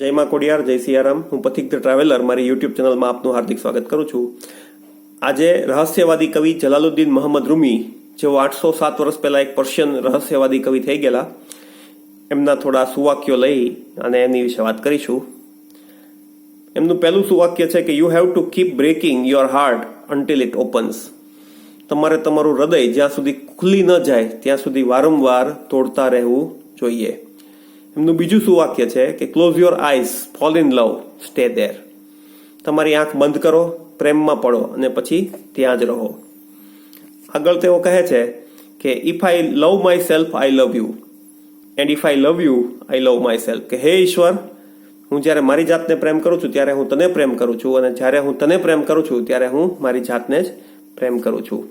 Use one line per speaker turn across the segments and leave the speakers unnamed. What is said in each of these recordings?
જય માં કોડિયાર, જય સિયારામ. હું પથિક ધ ટ્રાવેલર, મારી યુટ્યુબ ચેનલમાં આપનું હાર્દિક સ્વાગત કરું છું. આજે રહસ્યવાદી કવિ જલાલુદ્દીન મોહમ્મદ રૂમી, જેઓ આઠસો સાત વર્ષ પહેલા એક પર્શિયન રહસ્યવાદી કવિ થઈ ગયેલા, એમના થોડા સુવાક્યો લઈ અને એની વિશે વાત કરીશું. એમનું પહેલું સુવાક્ય છે કે you have to keep breaking your heart until it opens તમારે તમારું હૃદય જ્યાં સુધી ખુલ્લી ન જાય, ત્યાં સુધી વારંવાર તોડતા રહેવું જોઈએ. એમનું બીજું શું વાક્ય છે કે close your eyes fall in love stay there તમારી આંખ બંધ કરો, પ્રેમમાં પડો અને પછી ત્યાં જ રહો. આગળ તેઓ કહે છે કે if I love myself I love you and if I love you I love myself કે, હે ઈશ્વર, હું જ્યારે મારી જાતને પ્રેમ કરું છું, ત્યારે હું તને પ્રેમ કરું છું. અને જ્યારે હું તને પ્રેમ કરું છું, ત્યારે હું મારી જાતને જ પ્રેમ કરું છું.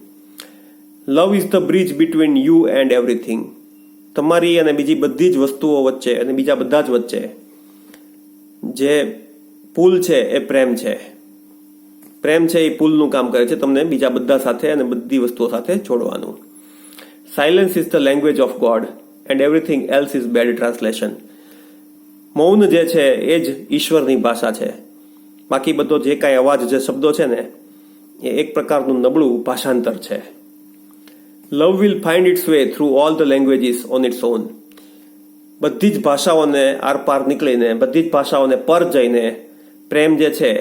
Love is the bridge between you and everything તમારી અને બીજી બધી જ વસ્તુઓ વચ્ચે અને બીજા બધા જ વચ્ચે જે પુલ છે એ પ્રેમ છે. પ્રેમ છે એ પુલનું કામ કરે છે તમને બીજા બધા સાથે અને બધી વસ્તુઓ સાથે છોડવાનું silence is the language of God and everything else is bad translation મૌન જે છે એ જ ઈશ્વરની ભાષા છે. બાકી બધો જે કાંઈ અવાજ, જે શબ્દો છે ને, એ એક પ્રકારનું નબળું ભાષાંતર છે. Love will find its way through all the languages on its own બધી જ ભાષાઓને આરપાર નીકળીને, બધી જ ભાષાઓને પર જઈને પ્રેમ જે છે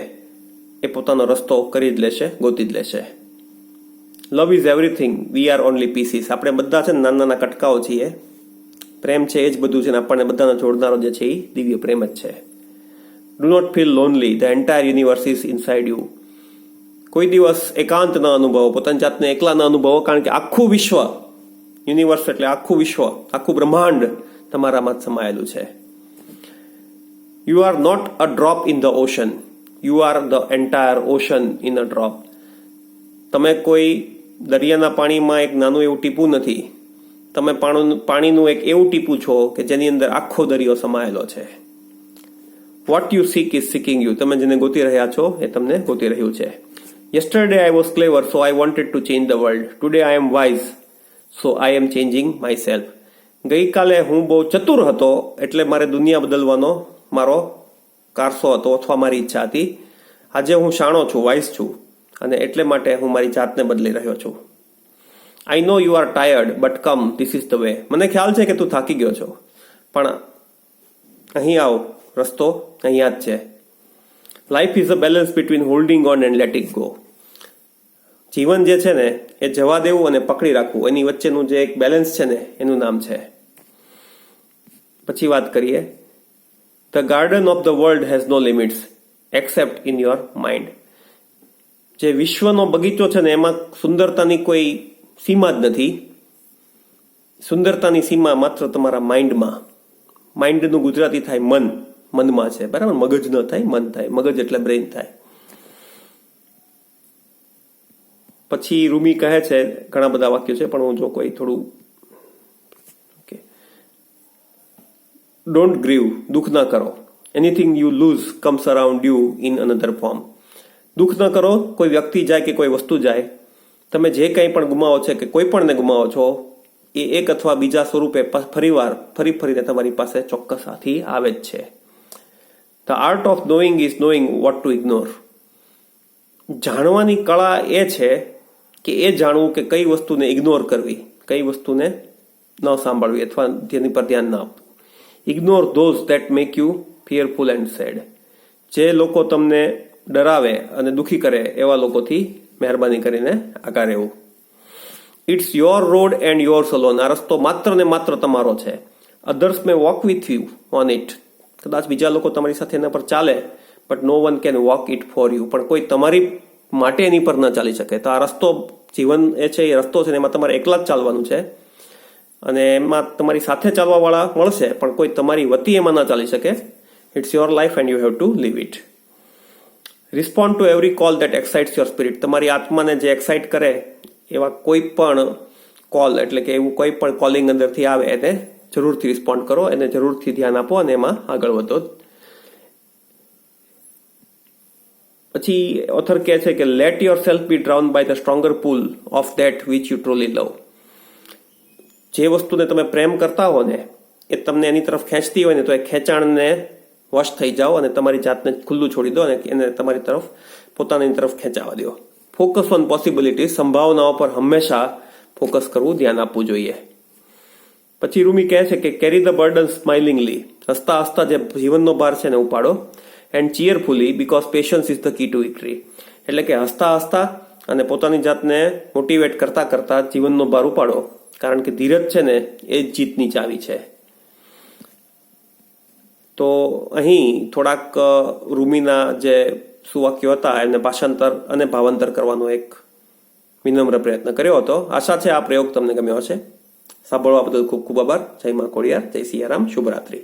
એ પોતાનો રસ્તો કરી જ લેશે, ગોતી જ લેશે. Love is everything we are only pieces આપણે બધા છે નાના નાના કટકાઓ છીએ. પ્રેમ છે એ જ બધું છે ને આપણને બધાને જોડનારો જે છે એ દિવ્ય પ્રેમ જ છે. Do not feel lonely the entire universe is inside you કોઈ દિવસ એકાંત ન અનુભવો, પોતાની જાતને એકલા ન અનુભવો, કારણ કે આખું વિશ્વ, યુનિવર્સ એટલે આખું વિશ્વ, આખું બ્રહ્માંડ તમારામાં સમાયેલું છે. You are not a drop in the ocean you are the entire ocean in a drop તમે કોઈ દરિયાના પાણીમાં એક નાનું એવું ટીપું નથી. તમે પાણીનું એક એવું ટીપું છો કે જેની અંદર આખો દરિયો સમાયેલો છે. What you seek is seeking you તમે જેને ગોતી રહ્યા છો એ તમને ગોતી રહ્યું છે. Yesterday I was clever, so I wanted to change the world. Today I am wise, I am changing myself ગઈકાલે હું બહુ ચતુર હતો એટલે મારે દુનિયા બદલવાનો મારો કારસો હતો અથવા મારી ઈચ્છા હતી. આજે હું શાણો છું વાઇઝ છું અને એટલે માટે હું મારી જાતને બદલી રહ્યો છું. I know you are tired but come this is the way મને ખ્યાલ છે કે તું થાકી ગયો છો પણ અહીં આવ રસ્તો અહીંયા જ છે. Life is a balance between holding on and letting go જીવન જે છે ને, એ જવા દેવું અને પકડી રાખવું, એની વચ્ચેનું જે એક બેલેન્સ છે ને, એનું નામ છે. પછી વાત કરીએ. The garden of the world has no limits except in your mind જે વિશ્વનો બગીચો છે ને, એમાં સુંદરતાની કોઈ સીમા જ નથી. સુંદરતાની સીમા માત્ર તમારા માઇન્ડમાં માઇન્ડનું ગુજરાતી થાય મન. મનમાં છે. બરાબર? મગજ ન થાય, મન થાય. મગજ એટલે બ્રેઇન થાય. પછી રૂમી કહે છે, ઘણા બધા વાક્યો છે, પણ હું જો કોઈ થોડું ઓકે ડોન્ટ ગ્રીવ દુઃખ ના કરો. Anything you lose comes around you in another form દુઃખ ન કરો, કોઈ વ્યક્તિ જાય કે કોઈ વસ્તુ જાય, તમે જે કંઈ પણ ગુમાવો છે કે કોઈ પણને ગુમાવો છો, એ એક અથવા બીજા સ્વરૂપે ફરીવાર, ફરી ફરીને તમારી પાસે ચોક્કસ આથી આવે જ છે. The art of knowing is knowing what to ignore જાણવાની કળા એ છે કે એ જાણવું કે કઈ વસ્તુને ઇગ્નોર કરવી, કઈ વસ્તુને ન સાંભળવી અથવા તેની પર ધ્યાન ન આપવું. Ignore those that make you fearful and sad જે લોકો તમને ડરાવે અને દુઃખી કરે, એવા લોકોથી મહેરબાની કરીને આગળ રહેવું. It's your road and your alone આ રસ્તો માત્ર ને માત્ર તમારો છે. Others may walk with you on it કદાચ બીજા લોકો તમારી સાથે એના પર ચાલે but no one can walk it for you પણ કોઈ તમારી માટે એની પર ન ચાલી શકે. તો આ રસ્તો જીવન એ છે, એ રસ્તો છે એમાં તમારે એકલા જ ચાલવાનું છે. અને એમાં તમારી સાથે ચાલવાવાળા મળશે, પણ કોઈ તમારી વતી એમાં ન ચાલી શકે. It's your life and you have to live it respond to every call that excites your spirit તમારી આત્માને જે એક્સાઇટ કરે, એવા કોઈ પણ કોલ એટલે કે એવું કોઈ પણ કોલિંગ અંદરથી આવે, એને જરૂરથી રિસ્પોન્ડ કરો, એને જરૂરથી ધ્યાન આપો અને એમાં આગળ વધો. પછી ઓથર કહે છે કે let yourself be drawn by the stronger pull of that which you truly love જે વસ્તુને તમે પ્રેમ કરતા હો ને, એ તમને એની તરફ ખેંચતી હોય ને, તો એ ખેંચાણને વશ થઈ જાઓ અને તમારી જાતને ખુલ્લું છોડી દો અને એને તમારી તરફ, પોતાની તરફ ખેંચાવા દો. ફોકસ ઓન પોસિબિલિટી સંભાવનાઓ પર હંમેશા ફોકસ કરવું, ધ્યાન આપવું જોઈએ. પછી રૂમી કહે છે કે કેરી ધ બર્ડન સ્માઇલિંગલી હસતા હસતા જે જીવનનો ભાર છે ને, ઉપાડો. And cheerfully because patience is the key to victory એટલે કે હસતા હસતા અને પોતાની જાતને મોટિવેટ કરતા કરતા જીવનનો ભાર ઉપાડો કારણ કે ધીરજ છે ને, એ જ જીતની ચાવી છે. તો અહીં થોડાક રૂમીના જે સુવાક્યો હતા એમને ભાષાંતર અને ભાવાંતર કરવાનો એક વિનમ્ર પ્રયત્ન કર્યો હતો. આશા છે આ પ્રયોગ તમને ગમ્યો હશે. સાંભળવા બદલ ખૂબ ખૂબ આભાર. જય મા કોડિયાર જય સિયારામ. શુભરાત્રી.